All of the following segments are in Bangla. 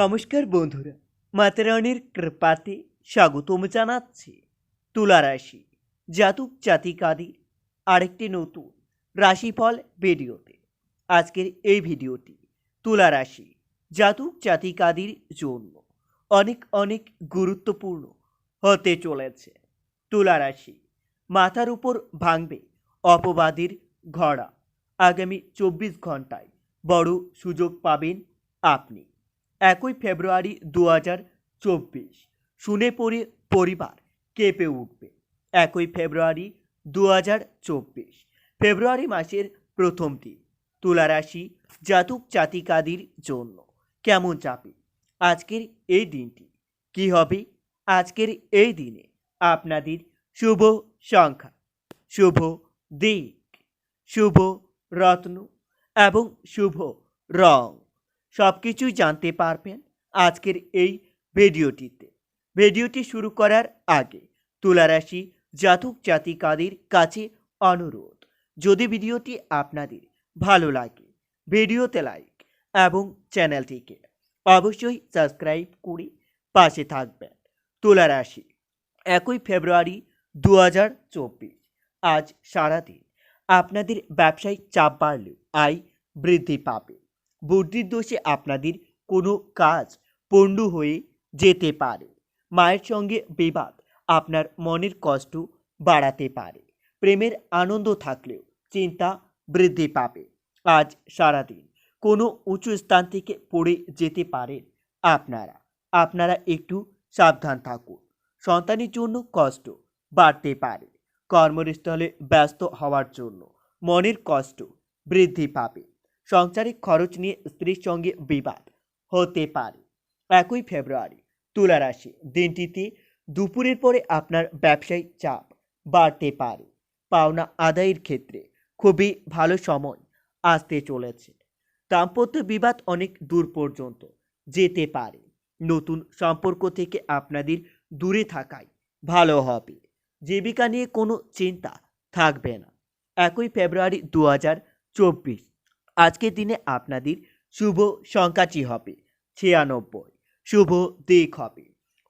নমস্কার বন্ধুরা, মাতারানির কৃপাতে স্বাগতম জানাচ্ছি তুলা রাশি জাতক জাতিকাদের আরেকটি নতুন রাশিফল ভিডিওতে। আজকের এই ভিডিওটি তুলা রাশি জাতক জাতিকাদের জন্য অনেক অনেক গুরুত্বপূর্ণ হতে চলেছে। তুলা রাশি মাথার উপর ভাঙবে অপবাদের ঘোড়া। আগামী চব্বিশ ঘন্টায় বড় সুযোগ পাবেন আপনি। একই ফেব্রুয়ারি দু হাজার চব্বিশ। শুনে পড়ে পরিবার কেঁপে উঠবে। একই ফেব্রুয়ারি দু হাজার চব্বিশ। ফেব্রুয়ারি মাসের প্রথম দিন। তুলা রাশি জাতক জাতিকাদের জন্য কেমন যাবে? আজকের এই দিনটি কি হবে? আজকের এই দিনে আপনাদের শুভ সংখ্যা, শুভ দিক, শুভ রত্ন এবং শুভ রং। সব কিছুই জানতে পারবেন আজকের এই ভিডিওটিতে। ভিডিওটি শুরু করার আগে তুলারাশি জাতক জাতিকাদের কাছে অনুরোধ, যদি ভিডিওটি আপনাদের ভালো লাগে, ভিডিওতে লাইক এবং চ্যানেলটিকে অবশ্যই সাবস্ক্রাইব করে পাশে থাকবেন। তুলারাশি, একই ফেব্রুয়ারি দু হাজার চব্বিশ, আজ সারাদিন আপনাদের ব্যবসায়িক চাপ বাড়লেও আয় বৃদ্ধি পাবে। বুদ্ধির দোষে আপনাদের কোনো কাজ পণ্ডু হয়ে যেতে পারে। মায়ের সঙ্গে বিবাদ আপনার মনের কষ্ট বাড়াতে পারে। প্রেমের আনন্দ থাকলেও চিন্তা বৃদ্ধি পাবে। আজ সারাদিন কোনো উঁচু স্থান থেকে পড়ে যেতে পারেন আপনারা। আপনারা একটু সাবধান থাকুন। সন্তানের জন্য কষ্ট বাড়তে পারে। কর্মস্থলে ব্যস্ত হওয়ার জন্য মনের কষ্ট বৃদ্ধি পাবে। সংসারিক খরচ নিয়ে স্ত্রীর সঙ্গে বিবাদ হতে পারে। একই ফেব্রুয়ারি, তুলা রাশি দিনটিতে দুপুরের পরে আপনার ব্যবসায়িক চাপ বাড়তে পারে। পাওনা আদায়ের ক্ষেত্রে খুবই ভালো সময় আসতে চলেছে। দাম্পত্য বিবাদ অনেক দূর পর্যন্ত যেতে পারে। নতুন সম্পর্ক থেকে আপনাদের দূরে থাকাই ভালো হবে। জীবিকা নিয়ে কোনো চিন্তা থাকবে না। একই ফেব্রুয়ারি দু চব্বিশ আজকের দিনে আপনাদের শুভ সংখ্যাটি হবে ছিয়ানব্বই। শুভ দিক হবে।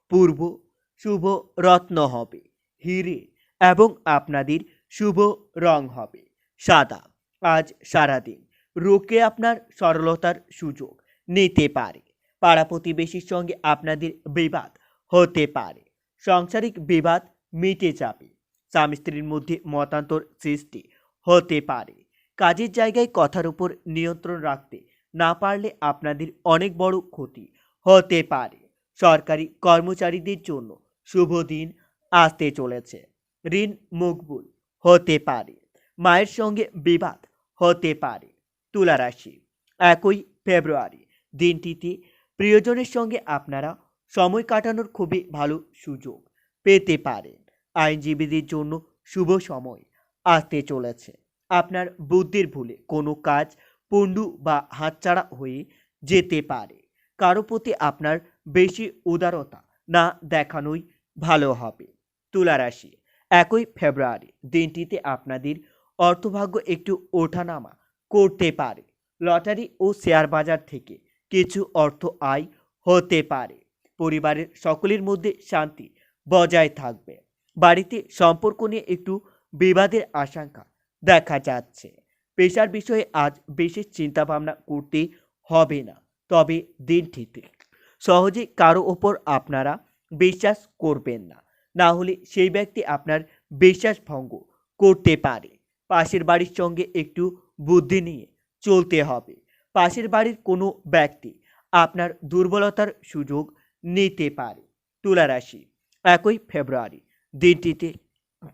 পূর্ব শুভ রত্ন হবে, হিরে এবং আপনাদের শুভ রং হবে, সাদা। আজ সারাদিন রোকে আপনার সরলতার সুযোগ নিতে পারে। পাড়া প্রতিবেশীর সঙ্গে আপনাদের বিবাদ হতে পারে। সাংসারিক বিবাদ মিটে যাবে। স্বামী স্ত্রীর মধ্যে মতান্তর সৃষ্টি হতে পারে। কাজের জায়গায় কথার উপর নিয়ন্ত্রণ রাখতে না পারলে আপনাদের অনেক বড় ক্ষতি হতে পারে। সরকারি কর্মচারীদের জন্য শুভ দিন, আসতে চলেছে। ঋণ মকবুল হতে পারে। মায়ের সঙ্গে বিবাদ হতে পারে। তুলা রাশি, একই ফেব্রুয়ারি দিনটিতে প্রিয়জনের সঙ্গে আপনারা সময় কাটানোর খুবই ভালো সুযোগ পেতে পারেন। আইনজীবীদের জন্য শুভ সময়, আসতে চলেছে। আপনার বুদ্ধির ভুলে কোনো কাজ, পণ্ডু বা হাতছাড়া হয়ে যেতে পারে। কারও প্রতি আপনার বেশি উদারতা না দেখানোই ভালো হবে। তুলা রাশি একই ফেব্রুয়ারি দিনটিতে আপনাদের অর্থভাগ্য একটু ওঠানামা করতে পারে। লটারি ও শেয়ার বাজার থেকে কিছু অর্থ আয় হতে পারে। পরিবারের সকলের মধ্যে শান্তি বজায় থাকবে। বাড়িতে সম্পর্ক নিয়ে একটু বিবাদের আশঙ্কা দেখা যাচ্ছে। পেশার বিষয়ে আজ বিশেষ চিন্তাভাবনা করতে হবে না, তবে দিনটিতে। সহজে কারও ওপর আপনারা বিশ্বাস করবেন না। না হলে সেই ব্যক্তি আপনার বিশ্বাস ভঙ্গ করতে পারে। পাশের বাড়ির সঙ্গে একটু বুদ্ধি নিয়ে চলতে হবে। পাশের বাড়ির কোনো ব্যক্তি আপনার দুর্বলতার সুযোগ নিতে পারে। তুলা রাশি একই ফেব্রুয়ারি। দিনটিতে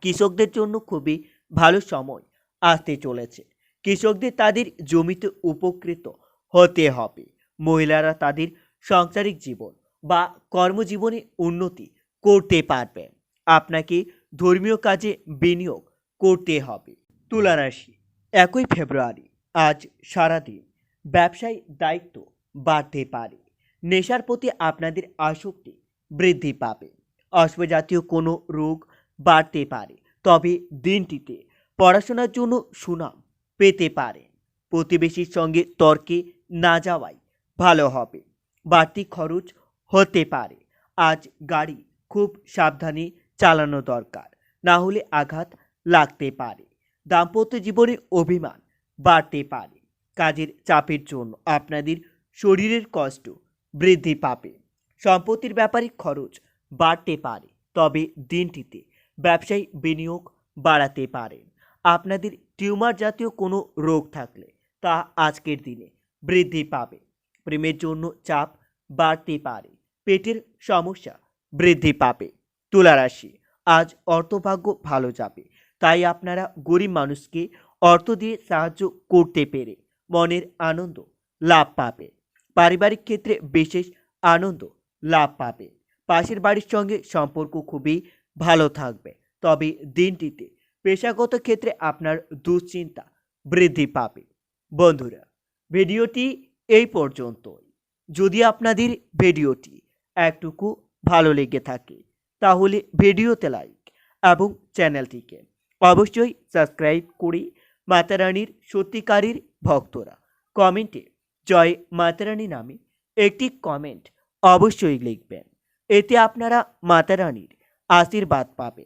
কৃষকদের জন্য খুবই ভালো সময়। আসতে চলেছে। কৃষকদের তাদের জমিতে উপকৃত হতে হবে। মহিলারা তাদের সাংসারিক জীবন বা কর্মজীবনে উন্নতি করতে পারবেন আপনাকে ধর্মীয় কাজে বিনিয়োগ করতে হবে। তুলা রাশি একই ফেব্রুয়ারি, আজ সারাদিন। ব্যবসায় দায়িত্ব বাড়তে পারে। নেশার প্রতি আপনাদের আসক্তি বৃদ্ধি পাবে। অশ্বজাতীয় কোনো রোগ বাড়তে পারে। তবে দিনটিতে পড়াশোনার জন্য সুনাম পেতে পারেন প্রতিবেশীর সঙ্গে তর্কে না যাওয়াই ভালো হবে। বাড়তি খরচ হতে পারে। আজ গাড়ি খুব সাবধানে চালানো দরকার, না হলে আঘাত লাগতে পারে। দাম্পত্য জীবনে অভিমান বাড়তে পারে। কাজের চাপের জন্য আপনাদের শরীরের কষ্ট বৃদ্ধি পাবে। সম্পত্তির ব্যাপারে খরচ বাড়তে পারে, তবে দিনটিতে ব্যবসায়ী বিনিয়োগ বাড়াতে পারেন। আপনাদের টিউমার জাতীয় কোনো রোগ থাকলে তা আজকের দিনে বৃদ্ধি পাবে। প্রেমের জন্য চাপ বাড়তে পারে, পেটের সমস্যা বৃদ্ধি পাবে। তুলা রাশি, আজ অর্থভাগ্য ভালো যাবে, তাই আপনারা গরিব মানুষকে অর্থ দিয়ে সাহায্য করতে পেরে মনের আনন্দ লাভ পাবে। পারিবারিক ক্ষেত্রে বিশেষ আনন্দ লাভ পাবে। পাশের বাড়ির সঙ্গে সম্পর্ক খুবই ভালো থাকবে। তবে দিনটিতে পেশাগত ক্ষেত্রে আপনার দুশ্চিন্তা বৃদ্ধি পাবে। বন্ধুরা, ভিডিওটি এই পর্যন্তই। যদি আপনাদের ভিডিওটি একটুকু ভালো লেগে থাকে, তাহলে ভিডিওতে লাইক এবং চ্যানেলটিকে অবশ্যই সাবস্ক্রাইব করে মাতারানীর সত্যিকারীর ভক্তরা কমেন্টে জয় মাতারানী নামে একটি কমেন্ট অবশ্যই লিখবেন। এতে আপনারা মাতারানীর আশীর্বাদ পাবে